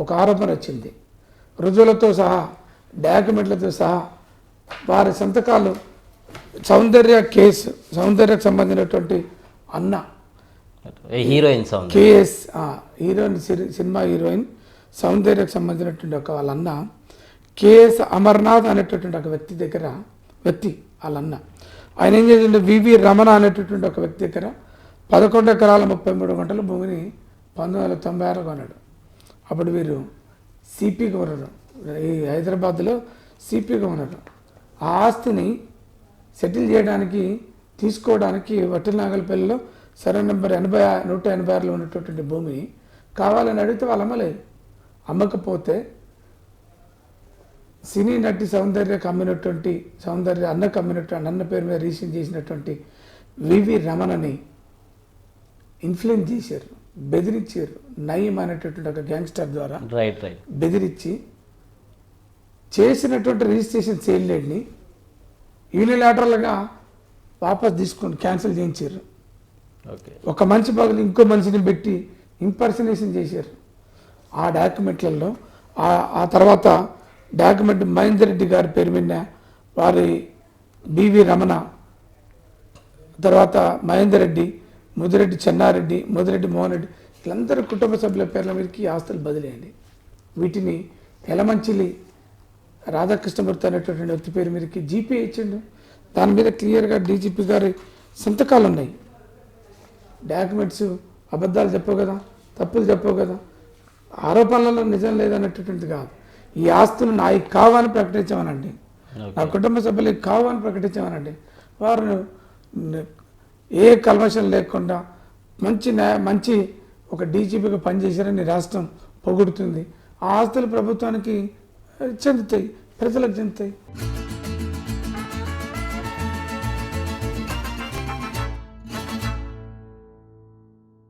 ఒక ఆరోపణ వచ్చింది. రుజువులతో సహా డాక్యుమెంట్లతో సహా వారి సంతకాలు సౌందర్య కేసు సౌందర్యకు సంబంధించినటువంటి అన్న. హీరోయిన్ కేఎస్ హీరోయిన్ సిరి- సినిమా హీరోయిన్ సౌందర్యకు సంబంధించినటువంటి ఒక వాళ్ళ అన్న. కేఎస్ అమర్నాథ్ అనేటటువంటి ఒక వ్యక్తి దగ్గర వ్యక్తి వాళ్ళ అన్న. ఆయన ఏం చేసిండే? వివి రమణ అనేటటువంటి ఒక వ్యక్తి దగ్గర పదకొండు ఎకరాల ముప్పై మూడు గంటల భూమిని పంతొమ్మిది వందల తొంభై ఆరు కొన్నాడు. అప్పుడు వీరు సిపిగా ఉన్నారు ఈ హైదరాబాద్లో సిపిగా ఉన్నారు ఆ ఆస్తిని సెటిల్ చేయడానికి తీసుకోవడానికి వట్టిల నాగలపల్లిలో సర్వే నెంబర్ ఎనభై నూట ఎనభై ఆరులో ఉన్నటువంటి భూమిని కావాలని అడిగితే వాళ్ళు అమ్మలేదు. అమ్మకపోతే సినీ నటి సౌందర్యకు అమ్మినటువంటి సౌందర్య అన్నకు అమ్మినటువంటి అన్న పేరు మీద రీసెంట్ చేసినటువంటి వివి రమణని ఇన్ఫ్లుయెన్స్ చేశారు. బెదిరించారు. నయీం అనేటటువంటి ఒక గ్యాంగ్స్టర్ ద్వారా రైట్ రైట్ బెదిరించి చేసినటువంటి రిజిస్ట్రేషన్ చేయలేడిని యూనిలాటరల్గా వాపస్ తీసుకొని క్యాన్సిల్ చేయించారు. ఓకే ఒక మనిషి బదులు ఇంకో మనిషిని పెట్టి ఇంపర్సనేషన్ చేశారు. ఆ డాక్యుమెంట్లలో ఆ ఆ తర్వాత డాక్యుమెంట్ మహేందర్ రెడ్డి గారి పేరు మీద వారి బివి రమణ తర్వాత మహేందర్ రెడ్డి ముదిరెడ్డి చెన్నారెడ్డి ముదిరెడ్డి మోహన్ రెడ్డి వీళ్ళందరూ కుటుంబ సభ్యుల పేర్ల మీదకి ఈ ఆస్తులు బదిలేయండి. వీటిని ఎలమంచిలి రాధాకృష్ణమూర్తి అనేటటువంటి వ్యక్తి పేరు మీదకి జీపే ఇచ్చిండు. దాని మీద క్లియర్గా డీజీపీ గారి సంతకాలు ఉన్నాయి డాక్యుమెంట్స్ అబద్ధాలు చెప్పవు కదా తప్పులు చెప్పవు కదా ఆరోపణలలో నిజం లేదన్నటువంటిది కాదు. ఈ ఆస్తులు నాయి కావని ప్రకటించామనండి. నా కుటుంబ సభ్యులకి కావని ప్రకటించామనండి. వారు ఏ కల్మషం లేకుండా మంచి న్యాయ మంచి ఒక డీజీపీగా పనిచేశారని రాష్ట్రం పొగుడుతుంది. ఆ ఆస్తులు ప్రభుత్వానికి చెందుతాయి ప్రజలకు చెందుతాయి.